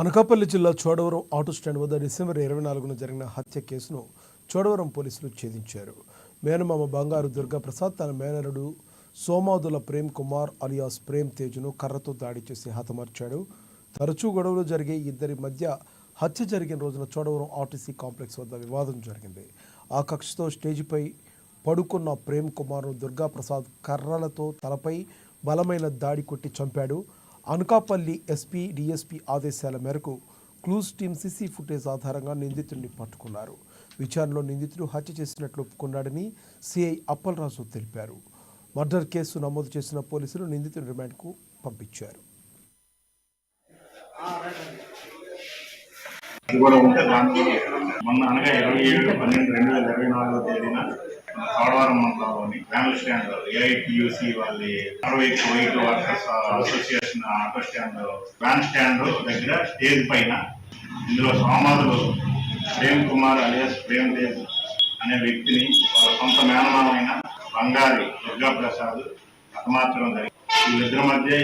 అనకాపల్లి జిల్లా Chodavaram auto stand వద్ద December ఇరవై నాలుగున జరిగిన హత్య కేసును చోడవరం పోలీసులు ఛేదించారు. మేనమామ బంగారు దుర్గాప్రసాద్ తన మేనరుడు సోమాదుల ప్రేమ్ కుమార్ అలియాస్ ప్రేమ్ తేజ్ను కర్రతో దాడి చేసి హతమార్చాడు. తరచూ గొడవలు జరిగే ఇద్దరి మధ్య హత్య జరిగిన రోజున చోడవరం ఆర్టీసీ కాంప్లెక్స్ వద్ద వివాదం జరిగింది. ఆ కక్షతో స్టేజిపై పడుకున్న ప్రేమ్ కుమార్ను దుర్గాప్రసాద్ కర్రలతో తలపై బలమైన దాడి కొట్టి చంపాడు. అనకాపల్లి ఎస్పీ డిఎస్పీ ఆదేశాల మేరకు క్లూస్ టీం సీసీ ఫుటేజ్ ఆధారంగా నిందితుడిని పట్టుకున్నారు. విచారణలో నిందితుడు హత్య చేసినట్లు ఒప్పుకున్నాడని సిఐ అప్పలరాజు తెలిపారు. మర్డర్ కేసు నమోదు చేసిన పోలీసులు నిందితుడి రిమాండ్కు పంపించారు. మొన్న అనగా ఇరవై ఏడు పన్నెండు రెండు వేల ఇరవై నాలుగో తేదీన కాడవరం మండలంలోని ఫ్యామిలీ స్టాండ్ ఏఐటియుసి వాళ్ళ అరవై vehicle workers association auto stand van stand దగ్గర స్టేజ్ పైన ఇందులో సోమాదులు ప్రేమ్ కుమార్ అలియాస్ ప్రేమ్ దేవ్ అనే వ్యక్తిని వాళ్ళ సొంత మేనమామైన బంగారి దుర్గా ప్రసాద్ హతమార్చడం జరిగింది. వీళ్ళిద్దరి మధ్య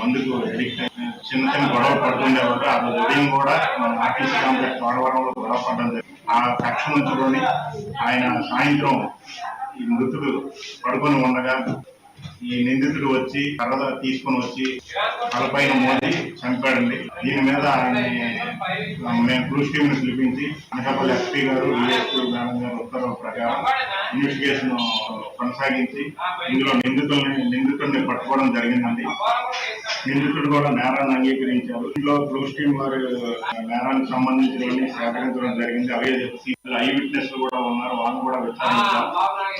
మందుకు అడిక్ట్ చిన్న చిన్న గొడవ పడుతుండేవారు ఆ రోజు ఉదయం కూడా మన ఆర్టీసీ కాంప్లెక్స్ వాడవరంలో గొడవ పడడం ఆ కక్ష నుంచుకొని ఆయన సాయంత్రం ఈ మృతుడు పడుకొని ఉండగా ఈ నిందితుడు వచ్చి కర్ర తీసుకొని వచ్చి తలపైన మోది చంపాడండి. దీని మీద ఆయన మేము క్లూస్ టీమ్ పిలిపించి అనకాపల్లి ఎస్పీ గారు మేడం గారు ఉత్తర్వుల ప్రకారం ఇన్వెస్టిగేషన్ కొనసాగించి ఇందులో నిందితుల్ని నిందితుడిని పట్టుకోవడం జరిగిందండి. నిందితుడు కూడా నేరాన్ని అంగీకరించారు. ఇందులో క్లూస్ టీమ్ వారు నేరానికి సంబంధించిన సేకరించడం జరిగింది. అవే ఐ విట్నెస్ కూడా ఉన్నారు. వాళ్ళు కూడా విచారించారు.